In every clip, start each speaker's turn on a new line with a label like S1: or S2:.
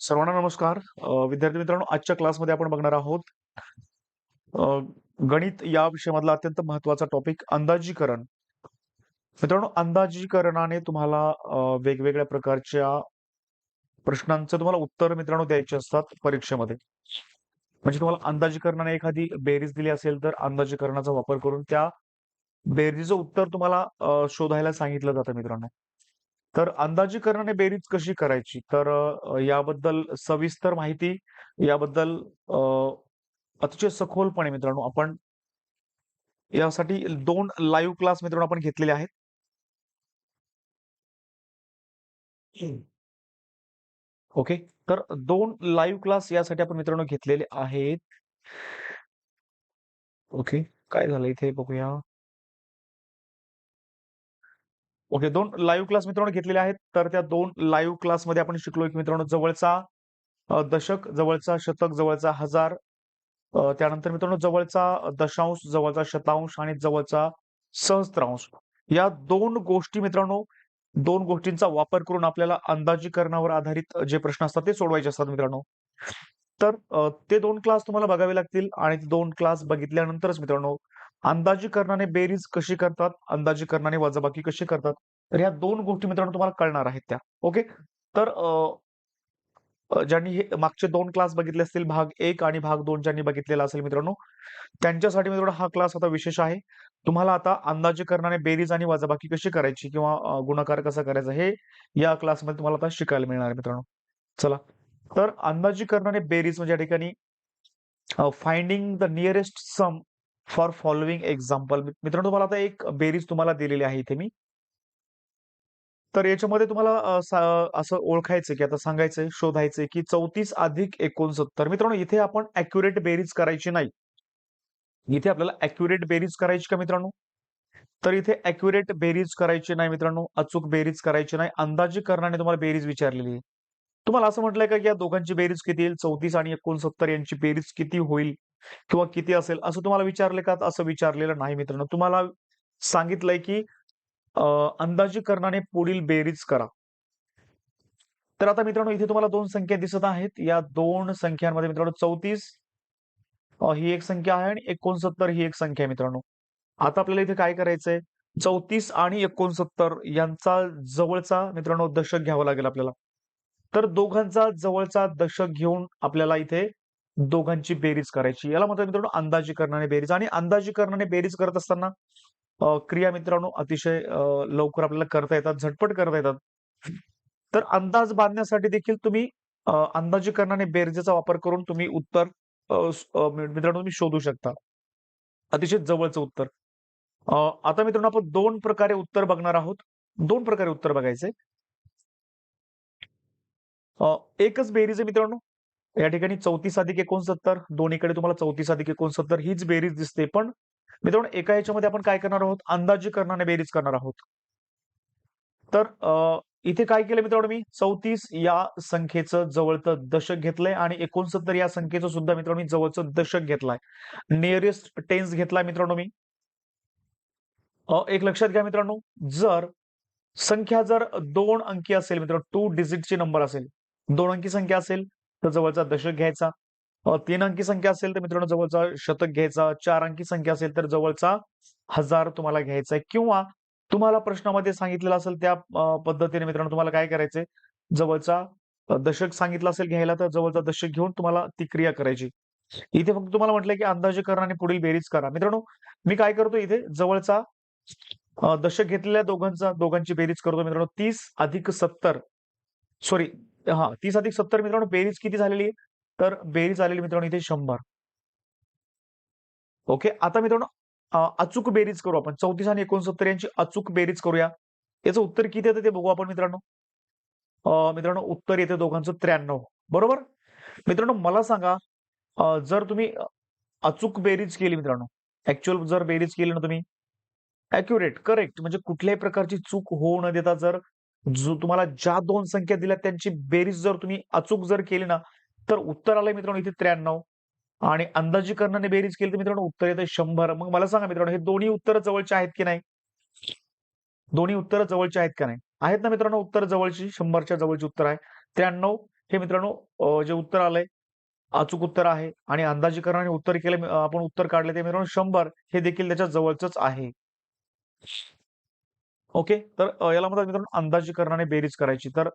S1: सर्वांना नमस्कार. विद्यार्थी मित्रांनो आजच्या क्लासमध्ये आपण बघणार आहोत गणित या विषयामधला अत्यंत महत्त्वाचा टॉपिक अंदाजीकरण. मित्रांनो अंदाजीकरणाने तुम्हाला वेगवेगळ्या प्रकारच्या प्रश्नांचं तुम्हाला उत्तर मित्रांनो द्यायचे असतात परीक्षेमध्ये. म्हणजे तुम्हाला अंदाजीकरणाने एखादी बेरीज दिली असेल तर अंदाजीकरणाचा वापर करून त्या बेरीजचं उत्तर तुम्हाला शोधायला सांगितलं जातं मित्रांनो. तर अंदाजीकरणाने बेरीज कशी करायची? तर अ, याबद्दल सविस्तर माहिती याबद्दल अ, अतिशय सखोलपणे मित्रांनो आपण यासाठी दोन लाईव्ह क्लास मित्रांनो आपण घेतलेले आहेत. ओके. तर दोन लाईव्ह क्लास यासाठी आपण मित्रांनो घेतलेले आहेत. ओके. काय झालं इथे बघूया. ओके दोन लाईव्ह क्लास मित्रांनो घेतलेले आहेत. तर त्या दोन लाईव्ह क्लासमध्ये आपण शिकलो की मित्रांनो जवळचा दशक जवळचा शतक जवळचा हजार. त्यानंतर मित्रांनो जवळचा दशांश जवळचा शतांश आणि जवळचा सहस्त्रांश. या दोन गोष्टी मित्रांनो दोन गोष्टींचा वापर करून आपल्याला अंदाजीकरणावर आधारित जे प्रश्न असतात ते सोडवायचे असतात मित्रांनो. तर ते दोन क्लास तुम्हाला बघावे लागतील आणि ते दोन क्लास बघितल्यानंतरच मित्रांनो अंदाजीकरणाने बेरीज कशी करतात अंदाजीकरणाने वजाबाकी कशी करतात तर ह्या दोन गोष्टी मित्रांनो तुम्हाला कळणार आहेत त्या. ओके? तर ज्यांनी हे मागचे दोन क्लास बघितले असतील भाग एक आणि भाग दोन ज्यांनी बघितलेला असेल मित्रांनो त्यांच्यासाठी मित्रांनो हा क्लास आता विशेष आहे. तुम्हाला आता अंदाजीकरणाने बेरीज आणि वजाबाकी कशी करायची किंवा गुणाकार कसा करायचा हे या क्लासमध्ये तुम्हाला आता शिकायला मिळणार मित्रांनो. चला. तर अंदाजीकरणाने बेरीज म्हणजे या ठिकाणी finding the nearest sum for following example. मित्रांनो तुम्हाला आता एक बेरीज तुम्हाला दिलेली आहे इथे मी. तर याच्यामध्ये तुम्हाला असं ओळखायचं की आता सांगायचंय शोधायचंय की चौतीस अधिक एकोणसत्तर. मित्रांनो इथे आपण अॅक्युरेट बेरीज करायची नाही. इथे आपल्याला अॅक्युरेट बेरीज करायची का मित्रांनो? तर इथे अॅक्युरेट बेरीज करायची नाही मित्रांनो. अचूक बेरीज करायची नाही. अंदाजीकरणाने तुम्हाला बेरीज विचारलेली आहे. तुम्हाला असं म्हटलंय का की या दोघांची बेरीज किती येईल? चौतीस आणि एकोणसत्तर यांची बेरीज किती होईल? किंवा किती असेल असं तुम्हाला विचारले का? असं विचारलेलं नाही मित्रांनो. तुम्हाला सांगितलंय की अंदाजीकरणाने पुढील बेरीज करा. तर आता मित्रांनो इथे तुम्हाला दोन संख्या दिसत आहेत. या दोन संख्यांमध्ये मित्रांनो चौतीस ही एक संख्या आहे आणि एकोणसत्तर ही एक संख्या आहे मित्रांनो. आता आपल्याला इथे काय करायचंय? चौतीस आणि एकोणसत्तर यांचा जवळचा मित्रांनो दशक घ्यावा लागेल आपल्याला. तर दोघांचा जवळचा दशक घेऊन आपल्याला इथे दोघांची बेरीज करायची. याला म्हणतात मित्रांनो अंदाजीकरणाने बेरीज. आणि अंदाजीकरणाने बेरीज करत असताना क्रिया मित्रांनो अतिशय लवकर आपल्याला करता येतात झटपट करता येतात. तर अंदाज बांधण्यासाठी देखील तुम्ही अंदाजीकरण अंदाजीकरणाने बेरजेचा वापर करून तुम्ही उत्तर मित्रांनो तुम्ही शोधू शकता. अतिशय जवळचं उत्तर. आता मित्रांनो आपण दोन प्रकारे उत्तर बघणार आहोत. दोन प्रकारे उत्तर बघायचे एकच बेरीज आहे मित्रांनो. या ठिकाणी चौतीस अधिक एकोणसत्तर दोन्हीकडे तुम्हाला चौतीस अधिक एकोणसत्तर हीच बेरीज दिसते. पण मित्रांनो एका याच्यामध्ये आपण काय करणार आहोत? अंदाजीकरणाने बेरीज करणार आहोत. तर इथे काय केलं मित्रांनो मी? चौतीस या संख्येचं जवळचं दशक घेतलंय आणि एकोणसत्तर या संख्येचं सुद्धा मित्रांनो मी जवळचं दशक घेतलाय. नियरेस्ट टेन्स घेतलाय मित्रांनो मी. एक लक्षात घ्या मित्रांनो जर संख्या जर दोन अंकी असेल मित्रांनो टू डिजिटची नंबर असेल दोन अंकी संख्या असेल तर जवळचा दशक घ्यायचा. तीन अंकी संख्या असेल तर मित्रांनो जवळचा शतक घ्यायचा. चार अंकी संख्या असेल तर जवळचा हजार तुम्हाला घ्यायचा आहे. किंवा तुम्हाला प्रश्नामध्ये सांगितलेलं असेल त्या पद्धतीने मित्रांनो तुम्हाला काय करायचंय? जवळचा दशक सांगितलं असेल घ्यायला तर जवळचा दशक घेऊन तुम्हाला ती क्रिया करायची. इथे फक्त तुम्हाला म्हटलंय की अंदाजे करा आणि पुढील बेरीज करा मित्रांनो मी काय करतो इथे? जवळचा दशक घेतलेल्या दोघांचा दोघांची बेरीज करतो मित्रांनो. तीस अधिक सत्तर. सॉरी हा तीस अधिक सत्तर मित्रांनो बेरीज किती झालेली आहे? तर बेरीज आलेली मित्रांनो इथे शंभर. ओके आता मित्रांनो अचूक बेरीज करू आपण. चौतीस आणि एकोणसत्तर यांची अचूक बेरीज करूया. याचं उत्तर किती येतं ते बघू आपण मित्रांनो. मित्रांनो उत्तर येते दोघांचं त्र्याण्णव. बरोबर? मित्रांनो मला सांगा जर तुम्ही अचूक बेरीज केली मित्रांनो ऍक्च्युअल जर बेरीज केली ना तुम्ही अॅक्युरेट करेक्ट म्हणजे कुठल्याही प्रकारची चूक होऊ न देता जर जो तुम्हाला ज्या दोन संख्या दिल्या त्यांची बेरीज जर तुम्ही अचूक जर केली ना तर उत्तर आलंय मित्रांनो इथे त्र्याण्णव. आणि अंदाजीकरणाने बेरीज केली तर मित्रांनो उत्तर येतं शंभर. मग मला सांगा मित्रांनो हे दोन्ही उत्तर जवळचे आहेत की नाही? दोन्ही उत्तर जवळचे आहेत का नाही? आहेत ना मित्रांनो उत्तर जवळची शंभरच्या जवळची उत्तर आहे. त्र्याण्णव हे मित्रांनो जे उत्तर आलंय अचूक उत्तर आहे. आणि अंदाजीकरणाने उत्तर केले आपण उत्तर काढले ते मित्रांनो शंभर. हे देखील त्याच्या जवळच आहे. ओके? तर अ, याला म्हणतात मित्रांनो अंदाजीकरणाने बेरीज करायची. तर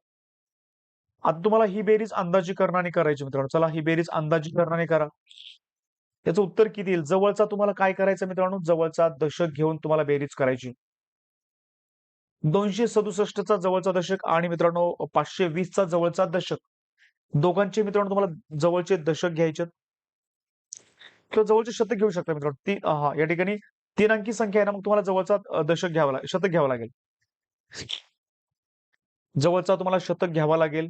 S1: आता तुम्हाला ही बेरीज अंदाजीकरणाने करायची मित्रांनो. चला ही बेरीज अंदाजीकरणाने करा. याचं उत्तर किती येईल? जवळचा तुम्हाला काय करायचं मित्रांनो? जवळचा दशक घेऊन तुम्हाला बेरीज करायची. दोनशे सदुसष्टचा जवळचा दशक आणि मित्रांनो पाचशे वीसचा जवळचा दशक. दोघांचे मित्रांनो तुम्हाला जवळचे दशक घ्यायचे किंवा जवळचे शतक घेऊ शकता मित्रांनो. तीन हा या ठिकाणी तीन अंकी संख्या आहे ना मग तुम्हाला जवळचा दशक घ्यावा लागेल शतक घ्यावा लागेल. जवळचा तुम्हाला शतक घ्यावा लागेल.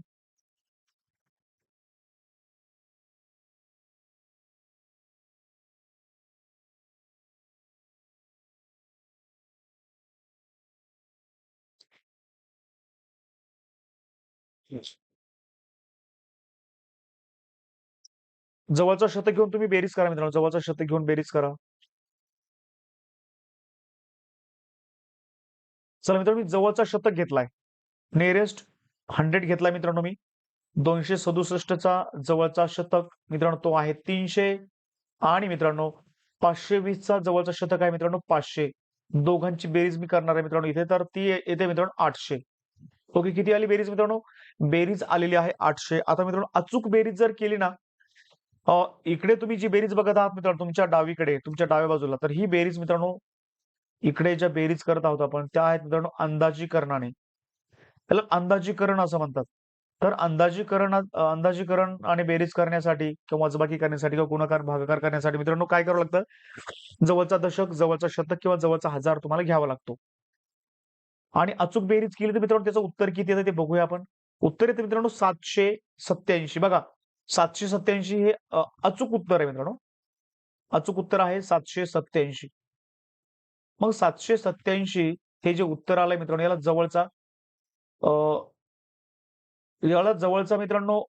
S1: जवळचा शतक घेऊन तुम्ही बेरीज करा मित्रांनो जवळचा शतक घेऊन बेरीज करा. चला मित्रांनो मी जवळचा शतक घेतलाय. नियरेस्ट हंड्रेड घेतलाय मित्रांनो मी. दोनशे सदुसष्टचा जवळचा शतक मित्रांनो तो आहे तीनशे. आणि मित्रांनो पाचशे वीसचा जवळचा शतक आहे मित्रांनो पाचशे. दोघांची बेरीज मी करणार आहे मित्रांनो इथे तर ती येते मित्रांनो आठशे. ओके किती आली बेरीज मित्रांनो? बेरीज आलेली आहे आठशे. आता मित्रांनो अचूक बेरीज जर केली ना इकडे तुम्ही जी बेरीज बघत आहात मित्रांनो तुमच्या डावीकडे तुमच्या डाव्या बाजूला तर ही बेरीज मित्रांनो इकडे ज्या बेरीज करत आहोत आपण त्या आहेत मित्रांनो अंदाजीकरणाने. त्याला अंदाजीकरण असं म्हणतात. तर अंदाजीकरण अंदाजीकरण आणि बेरीज करण्यासाठी किंवा वजबाकी करण्यासाठी किंवा गुणाकार भागाकार करण्यासाठी मित्रांनो काय करावं लागतं? जवळचा दशक जवळचा शतक किंवा जवळचा हजार तुम्हाला घ्यावा लागतो. आणि अचूक बेरीज केली तर मित्रांनो त्याचं उत्तर किती येतं ते बघूया आपण. उत्तर येतं मित्रांनो सातशे सत्याऐंशी बघा सातशे सत्याऐंशी हे अचूक उत्तर आहे मित्रांनो. अचूक उत्तर आहे सातशे सत्याऐंशी मग सातशे सत्याऐंशी हे जे उत्तर आलंय मित्रांनो याला जवळचा याला जवळचा मित्रांनो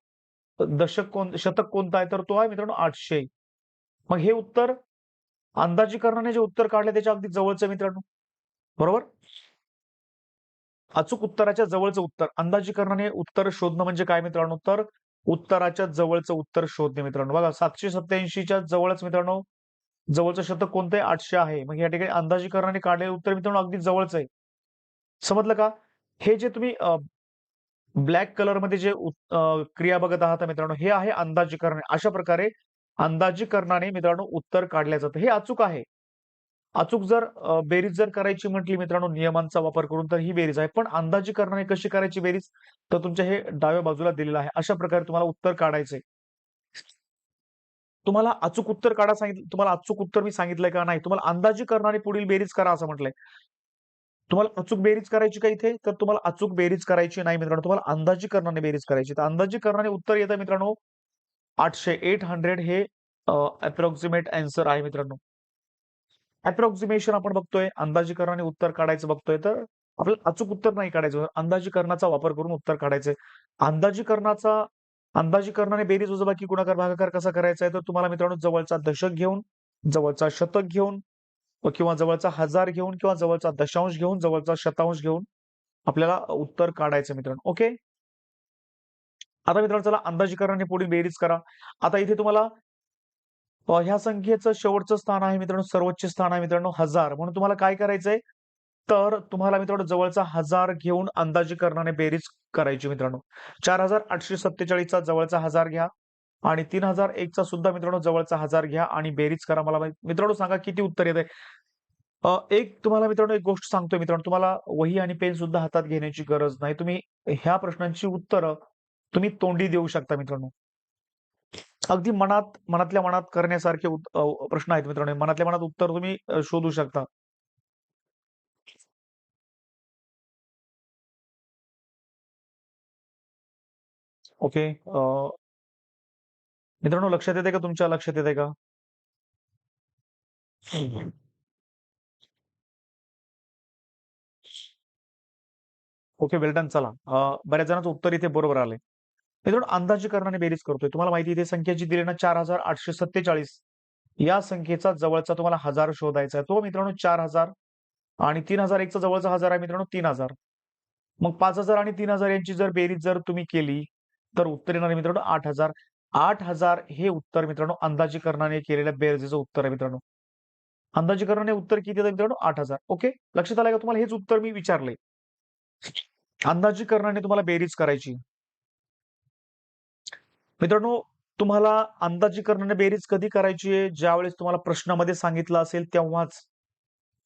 S1: दशक कोण शतक कोणता आहे? तर तो आहे मित्रांनो आठशे. मग हे उत्तर अंदाजीकरणाने जे उत्तर काढले त्याच्या अगदी जवळचं मित्रांनो. बरोबर? अचूक उत्तराच्या जवळचं उत्तर अंदाजीकरणाने उत्तर शोधणं म्हणजे काय मित्रांनो? तर उत्तराच्या जवळचं उत्तर शोधणे मित्रांनो. बघा सातशे सत्याऐंशीच्या जवळच मित्रांनो जवळचं शतक कोणतं आहे आठशे आहे. मग या ठिकाणी अंदाजीकरणाने काढलेलं उत्तर मित्रांनो अगदी जवळच आहे. समजलं का? हे जे तुम्ही ब्लॅक कलरमध्ये जे क्रिया बघत आहात मित्रांनो हे आहे अंदाजीकरण. अशा प्रकारे अंदाजीकरणाने मित्रांनो उत्तर काढल्या जातं. हे अचूक आहे. अचूक जर बेरीज जर करायची म्हटली मित्रांनो नियमांचा वापर करून तर ही बेरीज आहे. पण अंदाजीकरणाने कशी करायची बेरीज? तर तुमच्या हे डाव्या बाजूला दिलेलं आहे. अशा प्रकारे तुम्हाला उत्तर काढायचंय. तुम्हाला अचूक उत्तर काढा सांगितलं तुम्हाला अचूक उत्तर मी सांगितलंय का नाही? तुम्हाला अंदाजीकरणाने पुढील बेरीज करा असं म्हटलंय. तुम्हाला अचूक बेरीज करायची का इथे? तर तुम्हाला अचूक बेरीज करायची नाही मित्रांनो. तुम्हाला अंदाजीकरणाने बेरीज करायची तर अंदाजीकरणाने उत्तर येतं मित्रांनो. आठशे एट हंड्रेड हे अप्रॉक्सिमेट अँसर आहे मित्रांनो. अप्रॉक्सिमेशन आपण बघतोय. अंदाजीकरणाने उत्तर काढायचं बघतोय तर आपल्याला अचूक उत्तर नाही काढायचं. अंदाजीकरणाचा वापर करून उत्तर काढायचंय. अंदाजीकरणाचा अंदाजीकरणाने बेरीज वजाबाकी गुणाकार भागाकार कसा करायचा आहे? तर तुम्हाला मित्रांनो जवळचा दशक घेऊन जवळचा शतक घेऊन किंवा जवळचा हजार घेऊन किंवा जवळचा दशांश घेऊन जवळचा शतांश घेऊन आपल्याला उत्तर काढायचं मित्रांनो. ओके आता मित्रांनो चला अंदाजीकरणाने पुढील बेरीज करा. आता इथे तुम्हाला ह्या संख्येचं शेवटचं स्थान आहे मित्रांनो सर्वोच्च स्थान आहे मित्रांनो हजार. म्हणून तुम्हाला काय करायचंय? तर तुम्हाला मित्रांनो जवळचा हजार घेऊन अंदाजीकरणाने बेरीज करायची मित्रांनो. चार हजार आठशे सत्तेचाळीसचा जवळचा हजार घ्या आणि तीन हजार एकचा सुद्धा मित्रांनो जवळचा हजार घ्या आणि बेरीज करा मला मित्रांनो सांगा किती उत्तर येत आहे एक तुम्हाला मित्रांनो एक गोष्ट सांगतोय मित्रांनो. तुम्हाला वही आणि पेन सुद्धा हातात घेण्याची गरज नाही. तुम्ही ह्या प्रश्नांची उत्तरं तुम्ही तोंडी देऊ शकता मित्रांनो. अगदी मनात मनातल्या मनात करण्यासारखे प्रश्न आहेत मित्रांनो. मनातल्या मनात उत्तर तुम्ही शोधू शकता. ओके. अ, मित्रांनो लक्षात येते का तुमच्या? लक्षात येते का? ओके वेल डन चला. अ, बऱ्याच जणांचं उत्तर इथे बरोबर आलंय. मित्रांनो अंदाजीकरणाने बेरीज करतोय. तुम्हाला माहिती आहे इथे संख्या जी दिली ना चार हजार आठशे सत्तेचाळीस. या संख्येचा जवळचा तुम्हाला हजार शोधायचा आहे. तो मित्रांनो चार हजार आणि तीन हजार एकचा जवळचा हजार आहे मित्रांनो तीन हजार. मग पाच हजार आणि तीन हजार यांची जर बेरीज जर तुम्ही केली तर उत्तर येणार मित्रांनो आठ हजार. आठ हजार हे उत्तर मित्रांनो अंदाजीकरणाने केलेल्या बेरजेचं उत्तर आहे मित्रांनो. अंदाजीकरणाने उत्तर किती येतं मित्रांनो आठ हजार. ओके? लक्षात आलं का तुम्हाला? हेच उत्तर मी विचारले. अंदाजीकरणाने तुम्हाला बेरीज करायची. मित्रांनो तुम्हाला अंदाजीकरणाने बेरीज कधी करायची आहे? ज्यावेळेस तुम्हाला प्रश्नामध्ये सांगितलं असेल तेव्हाच.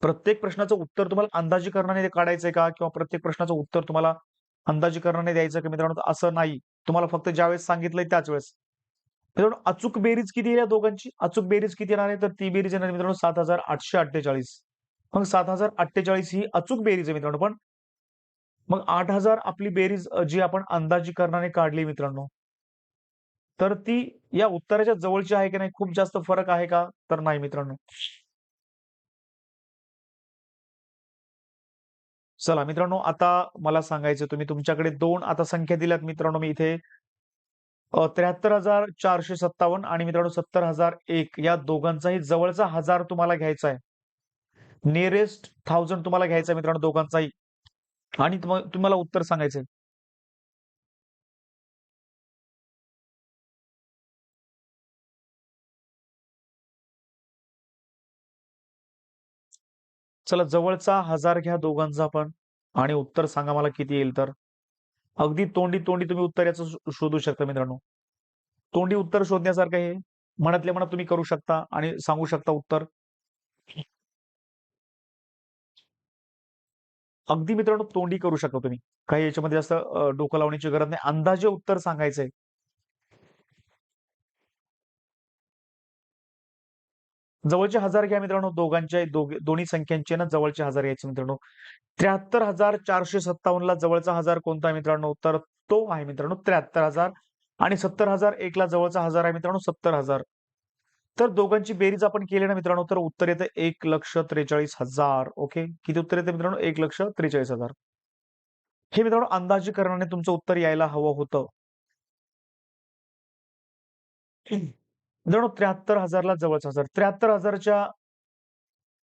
S1: प्रत्येक प्रश्नाचं उत्तर तुम्हाला अंदाजीकरणाने काढायचंय का? किंवा प्रत्येक प्रश्नाचं उत्तर तुम्हाला अंदाजीकरणाने द्यायचं का मित्रांनो? असं नाही. तुम्हाला फक्त ज्यावेळेस सांगितलंय त्याच वेळेस मित्रांनो अचूक बेरीज किती येईल या दोघांची? अचूक बेरीज किती येणार आहे? तर ती बेरीज येणार मित्रांनो सात हजार आठशे अठ्ठेचाळीस. मग सात हजार अठ्ठेचाळीस ही अचूक बेरीज आहे मित्रांनो पण. मग आठ हजार आपली बेरीज जी आपण अंदाजीकरणाने काढली मित्रांनो. तर ती या उत्तराच्या जवळची आहे की नाही? खूप जास्त फरक आहे का? तर नाही मित्रांनो. चला मित्रांनो आता मला सांगायचं तुम्ही तुमच्याकडे दोन आता संख्या दिल्यात मित्रांनो मी इथे त्र्याहत्तर हजार चारशे सत्तावन्न आणि मित्रांनो सत्तर हजार एक. या दोघांचाही जवळचा हजार तुम्हाला घ्यायचा आहे. नियरेस्ट थाउजंड तुम्हाला घ्यायचा आहे मित्रांनो दोघांचाही. आणि तुम्हाला उत्तर सांगायचंय चला जवळचा हजार घ्या दोघांचा पण. आणि उत्तर सांगा मला किती येईल तर. अगदी तोंडी तोंडी तुम्ही उत्तर याचं शोधू शकता मित्रांनो. तोंडी उत्तर शोधण्यासारखं हे मनातल्या मनात तुम्ही करू शकता आणि सांगू शकता उत्तर. अगदी मित्रांनो तोंडी करू शकता तुम्ही. काही याच्यामध्ये जास्त डोकं लावण्याची गरज नाही. अंदाजे उत्तर सांगायचंय. जवळचे हजार घ्या मित्रांनो दोघांच्या दोन्ही संख्यांचे ना जवळचे हजार घ्यायचे मित्रांनो. त्र्याहत्तर हजार चारशे सत्तावन्नला जवळचा हजार कोणता आहे मित्रांनो? तर तो आहे मित्रांनो त्र्याहत्तर हजार आणि सत्तर हजार एक ला जवळचा हजार आहे मित्रांनो सत्तर हजार. तर दोघांची बेरीज आपण केली ना मित्रांनो तर उत्तर येतं एक लक्ष त्रेचाळीस हजार. ओके? किती उत्तर येतं मित्रांनो? एक लक्ष त्रेचाळीस हजार. हे मित्रांनो अंदाजीकरणाने तुमचं उत्तर यायला हवं होतं. मित्रांनो त्र्याहत्तर हजारला जवळचा हजार. त्र्याहत्तर हजारच्या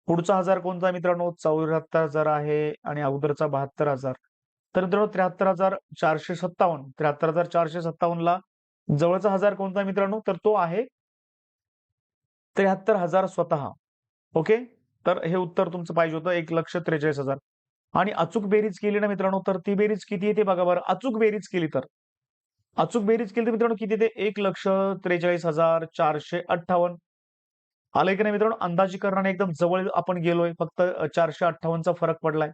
S1: पुढचा हजार कोणता मित्रांनो? चौऱ्याहत्तर हजार आहे आणि अगोदरचा बहात्तर हजार. तर मित्रांनो त्र्याहत्तर हजार चारशे सत्तावन्न. त्र्याहत्तर हजार चारशे सत्तावन्न ला जवळचा हजार कोणता मित्रांनो? तर तो आहे त्र्याहत्तर हजार स्वतः. ओके? तर हे उत्तर तुमचं पाहिजे होतं. एक लक्ष त्रेचाळीस हजार. आणि अचूक बेरीज केली ना मित्रांनो तर ती बेरीज किती येते बघा बरं. अचूक बेरीज केली तर. अचूक बेरीज केली तर मित्रांनो किती ते एक लक्ष त्रेचाळीस हजार चारशे अठ्ठावन्न. आलंय की नाही मित्रांनो? अंदाजीकरणाने एकदम जवळ आपण गेलोय. फक्त चारशे अठ्ठावन्नचा फरक पडलाय.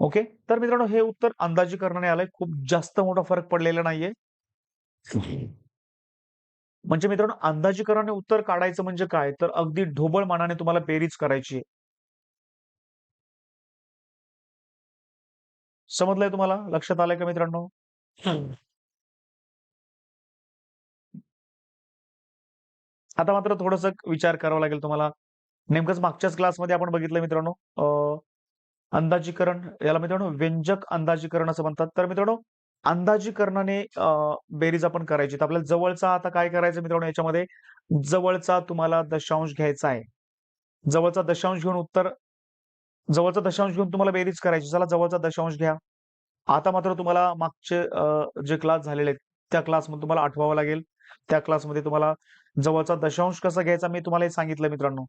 S1: ओके? तर मित्रांनो हे उत्तर अंदाजीकरणाने आलंय. खूप जास्त मोठा फरक पडलेला नाहीये. म्हणजे मित्रांनो अंदाजीकरणाने उत्तर काढायचं म्हणजे काय? तर अगदी ढोबळ मानाने तुम्हाला बेरीज करायची आहे. समजलंय तुम्हाला? लक्षात आलंय का मित्रांनो? आता मात्र थोडस विचार करावा लागेल तुम्हाला. नेमकंच मागच्याच क्लासमध्ये आपण बघितलं मित्रांनो अंदाजीकरण याला मित्रांनो व्यंजक अंदाजीकरण असं म्हणतात. तर मित्रांनो अंदाजीकरणाने बेरीज आपण करायची. तर आपल्याला जवळचा आता काय करायचं मित्रांनो याच्यामध्ये? जवळचा तुम्हाला दशांश घ्यायचा आहे. जवळचा दशांश घेऊन उत्तर जवळचा दशांश घेऊन तुम्हाला बेरीज करायची. चला जवळचा दशांश घ्या. आता मात्र तुम्हाला मागचे जे क्लास झालेले आहेत त्या क्लासमध्ये तुम्हाला आठवावं लागेल. त्या क्लासमध्ये तुम्हाला जवळचा दशांश कसा घ्यायचा? मी तुम्हाला हे सांगितलं मित्रांनो.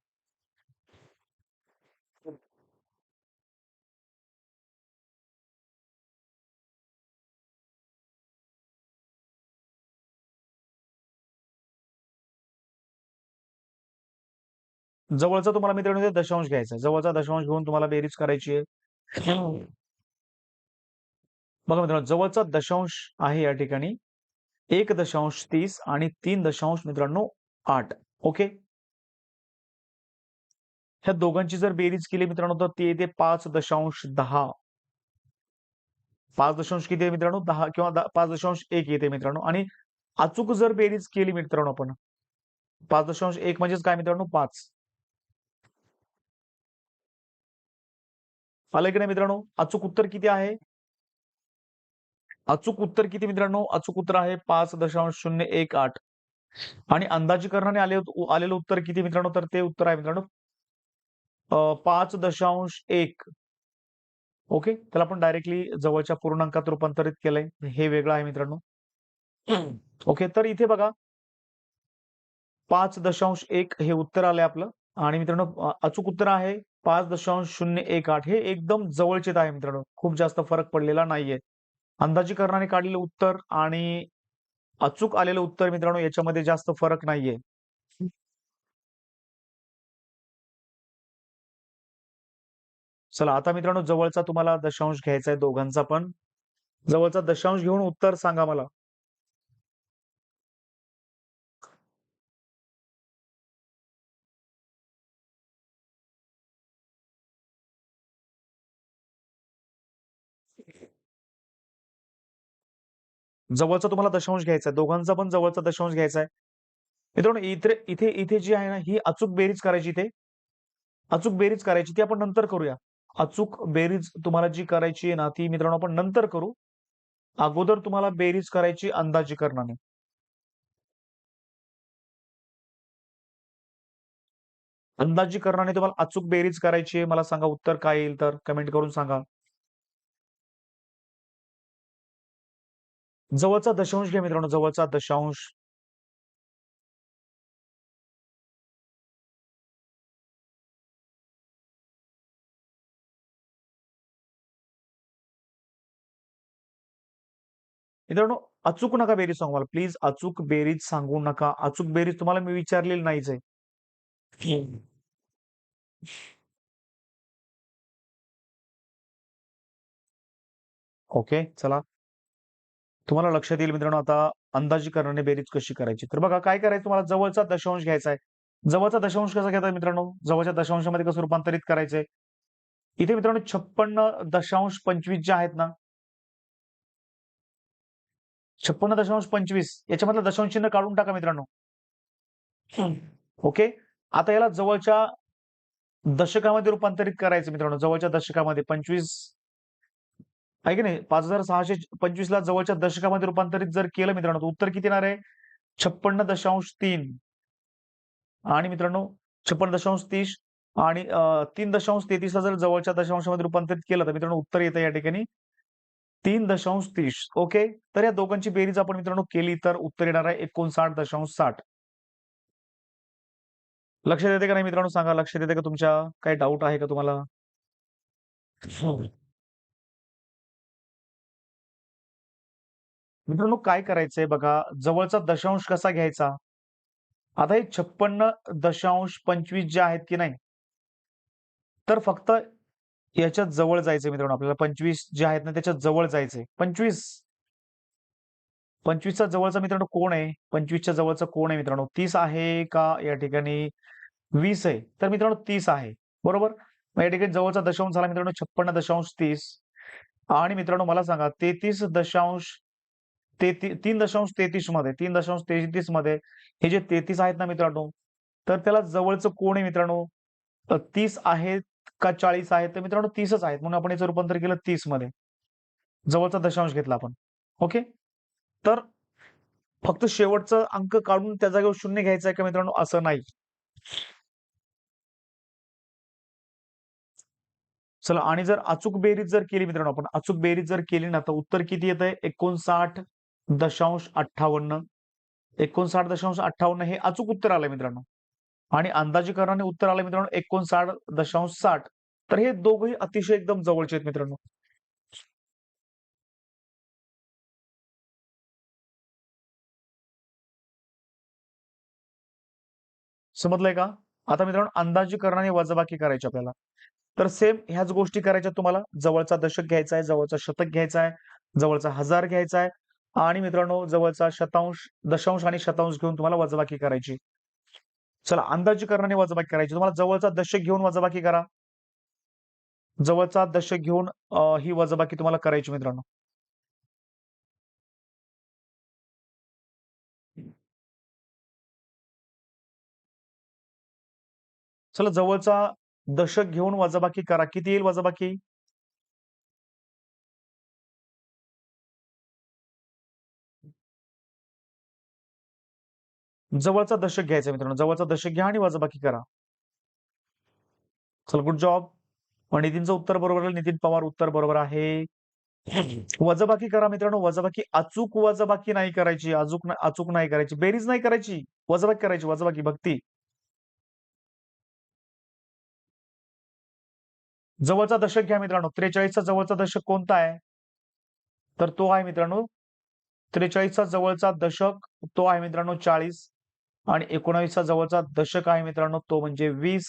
S1: जवळचा तुम्हाला मित्रांनो दशांश घ्यायचा जवळचा दशांश घेऊन तुम्हाला बेरीज करायची आहे. बघा मित्रांनो जवळचा दशांश आहे या ठिकाणी. एक दशांश तीस आणि तीन दशांश मित्रांनो आठ. ओके? ह्या दोघांची जर बेरीज केली मित्रांनो तर ते येते पाच दशांश दहा. पाच दशांश किती आहे मित्रांनो? दहा किंवा पाच दशांश एक येते मित्रांनो. आणि अचूक जर बेरीज केली मित्रांनो आपण पाच दशांश एक म्हणजेच काय मित्रांनो? पाच. आलं की नाही मित्रांनो? अचूक उत्तर किती आहे? अचूक उत्तर किती मित्रांनो? अचूक उत्तर आहे पाच दशांश शून्य एक आठ. आणि अंदाजीकरणाने आले आलेलं उत्तर किती मित्रांनो? तर ते उत्तर आहे मित्रांनो पाच दशांश एक. ओके? त्याला आपण डायरेक्टली जवळच्या पूर्णांकात रूपांतरित केलंय. हे वेगळं आहे मित्रांनो. ओके? तर इथे बघा. पाच दशांश एक हे उत्तर आलंय आपलं. आणि मित्रांनो अचूक उत्तर आहे. पाच दशांश शून्य एक आठ. हे एकदम जवळचेच आहे मित्रांनो. खूप जास्त फरक पडलेला नाहीये. अंदाजीकरणाने काढलेलं उत्तर आणि अचूक आलेलं उत्तर मित्रांनो याच्यामध्ये जास्त फरक नाहीये. चला आता मित्रांनो जवळचा तुम्हाला दशांश घ्यायचा आहे दोघांचा पण. जवळचा दशांश घेऊन उत्तर सांगा मला. जवळचा तुम्हाला दशांश घ्यायचा आहे. दोघांचा पण जवळचा दशांश घ्यायचा आहे. मित्रांनो इथे इथे इथे जी आहे ना ही अचूक बेरीज करायची इथे अचूक बेरीज करायची ती आपण नंतर करूया. अचूक बेरीज तुम्हाला जी करायची आहे ना ती मित्रांनो आपण नंतर करू. अगोदर तुम्हाला बेरीज करायची अंदाजीकरणाने अंदाजीकरणाने तुम्हाला अचूक बेरीज करायची आहे. मला सांगा उत्तर काय येईल तर. कमेंट करून सांगा. जवळचा दशांश घ्या मित्रांनो जवळचा दशांश. मित्रांनो अचूक नका बेरीज सांगू मला. प्लीज अचूक बेरीज सांगू नका. अचूक बेरीज तुम्हाला मी विचारलेली नाहीच आहे. ओके चला. तुम्हाला लक्षात येईल मित्रांनो आता अंदाजीकरणाने बेरीज कशी करायची? तर बघा काय करायचं? तुम्हाला जवळचा दशांश घ्यायचा आहे. जवळचा दशांश कसा घेतात मित्रांनो? जवळच्या दशांशामध्ये कसं रूपांतरित करायचंय? इथे मित्रांनो छप्पन्न दशांश पंचवीस जे आहेत ना छप्पन्न दशांश पंचवीस याच्यामधलं दशांश चिन्ह काढून टाका मित्रांनो. ओके? आता याला जवळच्या दशकामध्ये रूपांतरित करायचं मित्रांनो. जवळच्या दशकामध्ये पंचवीस आहे की नाही? पाच हजार सहाशे पंचवीस ला जवळच्या दशकामध्ये रूपांतरित जर केलं मित्रांनो उत्तर किती येणार आहे? छप्पन्न दशांश तीन. आणि मित्रांनो छप्पन्न दशांश तीस आणि तीन दशांश तेहतीसला जर जवळच्या दशांशामध्ये रूपांतरित केलं तर मित्रांनो उत्तर येतं या ठिकाणी. तीन दशांश तीस ओके? तर या दोघांची बेरीज आपण मित्रांनो केली तर उत्तर येणार आहे एकोणसाठ दशांश साठ. लक्षात येते का नाही मित्रांनो? सांगा लक्षात येते का तुमच्या? काही डाऊट आहे का तुम्हाला? हो. मित्रांनो काय करायचंय बघा जवळचा दशांश कसा घ्यायचा? आता हे छप्पन्न दशांश पंचवीस जे आहेत की नाही तर फक्त याच्यात जवळ जायचंय मित्रांनो आपल्याला. पंचवीस जे आहेत ना त्याच्यात जवळ जायचंय. पंचवीस. पंचवीसचा जवळचा मित्रांनो कोण आहे? पंचवीसच्या जवळचा कोण आहे मित्रांनो? तीस आहे का? या ठिकाणी वीस आहे. तर मित्रांनो तीस आहे. बरोबर? मग या ठिकाणी जवळचा दशांश झाला मित्रांनो छप्पन्न दशांश तीस. आणि मित्रांनो मला सांगा तेहतीस दशांश तेहती तीन दशांश तेहतीसमध्ये तीन दशांश तेहतीसमध्ये हे जे तेहतीस आहेत ना मित्रांनो तर त्याला जवळचं कोण आहे मित्रांनो? तीस आहेत का चाळीस आहेत? तर मित्रांनो तीसच आहेत. म्हणून आपण याचं रूपांतर केलं तीसमध्ये. जवळचा दशांश घेतला आपण. ओके? तर फक्त शेवटचा अंक काढून त्या जागेवर शून्य घ्यायचं आहे का मित्रांनो? असं नाही. चला आणि जर अचूक बेरीज जर केली मित्रांनो आपण अचूक बेरीज जर केली ना तर उत्तर किती येत आहे एकोणसाठ दशांश अठ्ठावन्न एकोणसाठ दशांश अठ्ठावन्न हे अचूक उत्तर आलंय मित्रांनो. आणि अंदाजीकरणाने उत्तर आलंय मित्रांनो एकोणसाठ दशांश साठ. तर हे दोघंही अतिशय एकदम जवळचे आहेत मित्रांनो. समजलंय का? आता मित्रांनो अंदाजीकरणाने वजाबाकी करायची आपल्याला. तर सेम ह्याच गोष्टी करायच्या तुम्हाला. जवळचा दशक घ्यायचा आहे जवळचा शतक घ्यायचा आहे जवळचा हजार घ्यायचा आहे. आणि मित्रांनो जवळचा शतांश दशांश आणि शतांश घेऊन तुम्हाला वजाबाकी करायची. चला अंदाजीकरणाने वजाबाकी करायची. तुम्हाला जवळचा दशक घेऊन वजाबाकी करा. जवळचा दशक घेऊन ही वजाबाकी तुम्हाला करायची मित्रांनो. चला जवळचा दशक घेऊन वजाबाकी करा. किती येईल वजाबाकी? जवळचा दशक घ्यायचा मित्रांनो. जवळचा दशक घ्या आणि वजाबाकी करा. चल गुड जॉब नितीनचं उत्तर बरोबर आहे नितीन पवार उत्तर बरोबर आहे. वजाबाकी करा मित्रांनो. वजाबाकी अचूक वजाबाकी नाही करायची. अचूक अचूक नाही करायची. बेरीज नाही करायची. वजाबाकी करायची. वजाबाकी भक्ती. जवळचा दशक घ्या मित्रांनो. त्रेचाळीसचा जवळचा दशक कोणता आहे? तर तो आहे मित्रांनो. त्रेचाळीसचा जवळचा दशक तो आहे मित्रांनो चाळीस. आणि एकोणावीसचा जवळचा दशक आहे मित्रांनो तो म्हणजे वीस.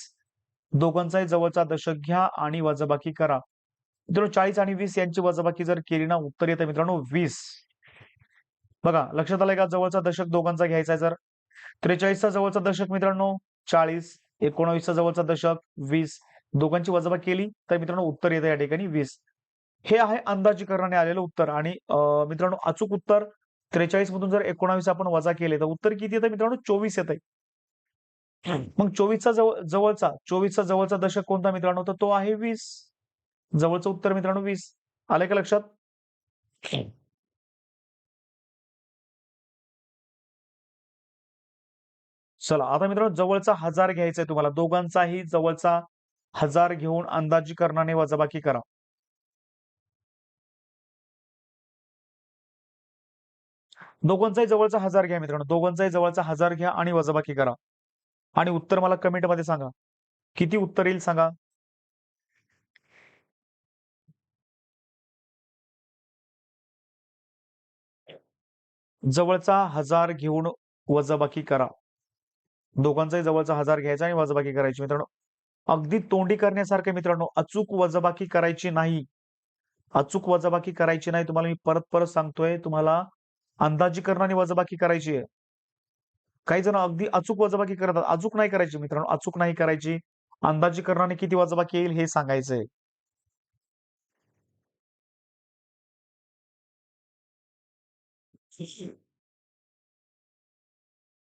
S1: दोघांचाही जवळचा दशक घ्या आणि वजाबाकी करा. मित्रांनो चाळीस आणि वीस यांची वजाबाकी जर केली ना उत्तर येतं मित्रांनो वीस. बघा लक्षात आलंय का? जवळचा दशक दोघांचा घ्यायचा आहे जर. त्रेचाळीसचा जवळचा दशक मित्रांनो चाळीस. एकोणावीसचा जवळचा दशक वीस. दोघांची वजबा केली तर मित्रांनो उत्तर येतं या ठिकाणी वीस. हे आहे अंदाजीकरणाने आलेलं उत्तर आणि मित्रांनो अचूक उत्तर त्रेचाळीस मधून जर एकोणावीस आपण वजा केले तर उत्तर किती येतं मित्रांनो? चोवीस येत आहे मग चोवीसचा जवळ जवळचा चोवीसचा जवळचा दशक कोणता मित्रांनो? तर तो आहे वीस. जवळचं उत्तर मित्रांनो वीस. आलं का लक्षात? चला आता मित्रांनो जवळचा हजार घ्यायचा आहे तुम्हाला. दोघांचाही जवळचा हजार घेऊन अंदाजीकरणाने वजाबाकी करा. दोघांचाही जवळचा हजार घ्या मित्रांनो. दोघांचाही जवळचा हजार घ्या आणि वजाबाकी करा. आणि उत्तर मला कमेंटमध्ये सांगा. किती उत्तर येईल सांगा? जवळचा हजार घेऊन वजाबाकी करा. दोघांचाही जवळचा हजार घ्यायचा आणि वजाबाकी करायची मित्रांनो. अगदी तोंडी करण्यासारखे मित्रांनो अचूक वजाबाकी करायची नाही. अचूक वजाबाकी करायची नाही तुम्हाला मी परत परत सांगतोय. तुम्हाला अंदाजीकरणाने वजाबाकी करायची आहे. काही जण अगदी अचूक वजाबाकी करतात. अचूक नाही करायची मित्रांनो अचूक नाही करायची. अंदाजीकरणाने किती वजाबाकी येईल हे सांगायचंय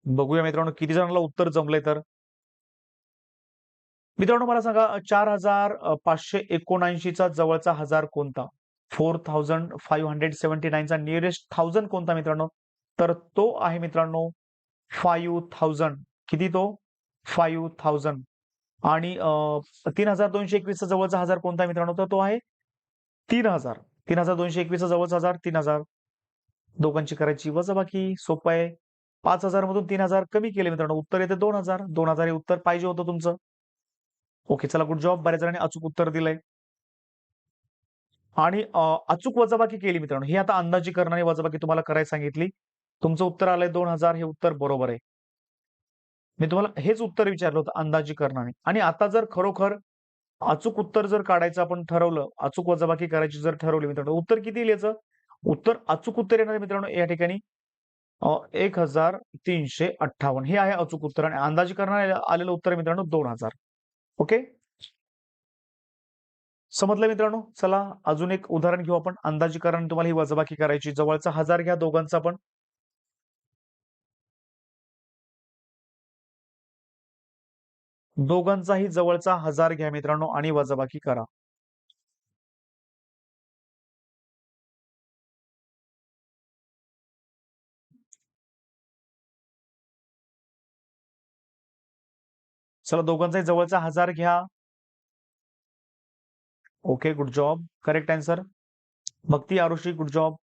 S1: बघूया मित्रांनो किती जणांना उत्तर जमलंय तर? मित्रांनो मला सांगा चार हजार पाचशे एकोणऐंशीचा जवळचा हजार कोणता? Four thousand five hundred seventy नाईनचा nearest thousand कोणता मित्रांनो? तर तो आहे मित्रांनो फाईव्ह थाउजंड. किती तो? Five thousand. आणि तीन हजार दोनशे एकवीसचा जवळचा हजार कोणता मित्रांनो? तर तो आहे तीन हजार. तीन हजार दोनशे एकवीसचा जवळचा हजार तीन हजार. दोघांची करायची वजाबाकी सोपं आहे. पाच हजार मधून तीन हजार कमी केले मित्रांनो. उत्तर येते दोन हजार. दोन हजार हे उत्तर पाहिजे होतं तुमचं. ओके चला गुड जॉब बऱ्याच जणांनी अचूक उत्तर दिलंय. आणि अचूक वजाबाकी केली मित्रांनो. ही आता अंदाजीकरणाने वजाबाकी तुम्हाला करायला सांगितली. तुमचं उत्तर आलंय दोन हजार हे उत्तर बरोबर आहे. मी तुम्हाला हेच उत्तर विचारलं होतं अंदाजीकरणाने. आणि आता जर खरोखर अचूक उत्तर जर काढायचं आपण ठरवलं अचूक वजाबाकी करायची जर ठरवली मित्रांनो उत्तर किती येईल याचं उत्तर अचूक उत्तर येणार मित्रांनो या ठिकाणी एक हजार तीनशे अठ्ठावन्न. हे आहे अचूक उत्तर आणि अंदाजीकरणाने आलेलं उत्तर मित्रांनो दोन हजार. ओके? समजलं मित्रांनो? चला अजून एक उदाहरण घेऊ आपण. अंदाजीकरण तुम्हाला ही वजबाकी करायची. जवळचा हजार घ्या दोघांचा पण. दोघांचाही जवळचा हजार घ्या मित्रांनो आणि वजाबाकी करा. चला दोघांचाही जवळचा हजार घ्या. Okay good job correct answer Bhakti Aarushi good job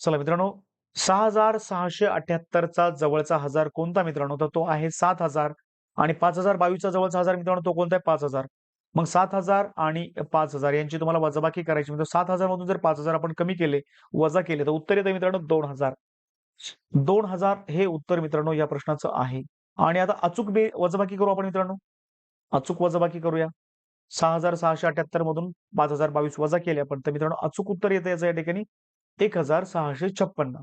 S1: चला मित्रांनो सहा हजार सहाशे अठ्याहत्तरचा जवळचा हजार कोणता मित्रांनो? तर तो आहे सात हजार आणि पाच हजार बावीसचा जवळचा हजार मित्रांनो तो कोणता आहे? पाच हजार. मग सात हजार आणि पाच हजार यांची तुम्हाला वजाबाकी करायची म्हणजे सात हजार मधून जर पाच हजार आपण कमी केले वजा केले तर उत्तर येतं मित्रांनो दोन हजार. दोन हजार हे उत्तर मित्रांनो या प्रश्नाचं आहे. आणि आता अचूक बे वजबाकी करू आपण मित्रांनो. अचूक वजबाकी करूया. सहा हजार सहाशे अठ्याहत्तर मधून पाच हजार बावीस वजा केले आपण तर मित्रांनो अचूक उत्तर येतं याचं या ठिकाणी. एक हजार सहाशे छप्पन्न.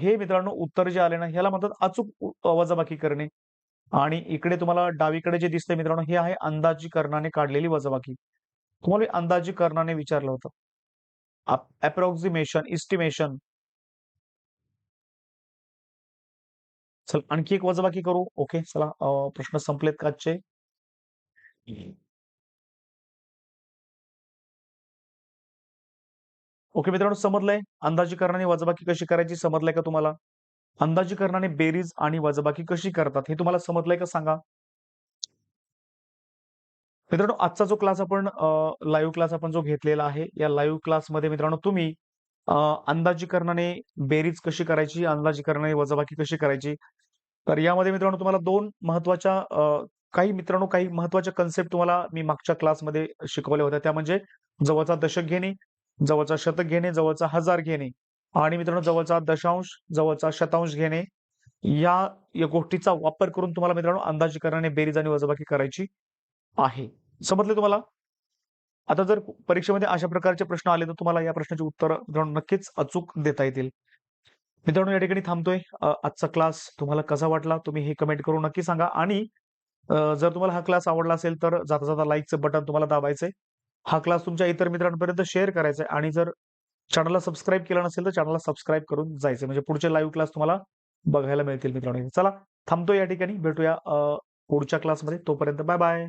S1: हे मित्रांनो उत्तर जे आले ना ह्याला म्हणतात अचूक वजबाकी वजाबाकी करणे. आणि इकडे तुम्हाला डावीकडे जे दिसतंय मित्रांनो हे आहे अंदाजीकरणाने काढलेली वजाबाकी. तुम्हाला अंदाजीकरणाने विचारलं होतं. अप्रॉक्झिमेशन इस्टिमेशन चल आणखी एक वजाबाकी करू? ओके चला प्रश्न संपलेत का आजचे? ओके मित्रांनो समजलंय. अंदाजीकरणाने वजाबाकी कशी करायची समजलंय का तुम्हाला? अंदाजीकरणाने बेरीज आणि वजाबाकी कशी करतात हे तुम्हाला समजलंय का सांगा. मित्रांनो आजचा जो क्लास आपण लाईव्ह क्लास आपण जो घेतलेला आहे या लाईव्ह क्लासमध्ये मित्रांनो तुम्ही अंदाजीकरणाने बेरीज कशी करायची अंदाजीकरणाने वजाबाकी कशी करायची तर यामध्ये मित्रांनो तुम्हाला दोन महत्त्वाच्या काही मित्रांनो काही महत्त्वाच्या कन्सेप्ट तुम्हाला मी मागच्या क्लासमध्ये शिकवल्या होत्या. त्या म्हणजे जवळचा दशक घेणे जवळचा शतक घेणे जवळचा हजार घेणे आणि मित्रांनो जवळचा दशांश जवळचा शतांश घेणे. या या गोष्टीचा वापर करून तुम्हाला मित्रांनो अंदाजीकरणाने बेरीज आणि वजाबाकी करायची आहे. समजले तुम्हाला? आता जर परीक्षेमध्ये अशा प्रकारचे प्रश्न आले तर तुम्हाला या प्रश्नाची उत्तर मित्रांनो नक्कीच अचूक देता येतील. मित्रांनो या ठिकाणी थांबतोय. आजचा क्लास तुम्हाला कसा वाटला तुम्ही हे कमेंट करून नक्की सांगा. आणि जर तुम्हाला हा क्लास आवडला असेल तर जाता जाता लाईकचं बटन तुम्हाला दाबायचंय. हा क्लास तुमच्या इतर मित्रांपर्यंत शेअर करायचा आहे आणि जर चॅनलला सबस्क्राईब केला नसेल तर चॅनलला सबस्क्राईब करून जायचं म्हणजे पुढचे लाईव्ह क्लास तुम्हाला बघायला मिळतील मित्रांनो. चला थांबतो या ठिकाणी. भेटूया पुढच्या क्लासमध्ये तोपर्यंत बाय बाय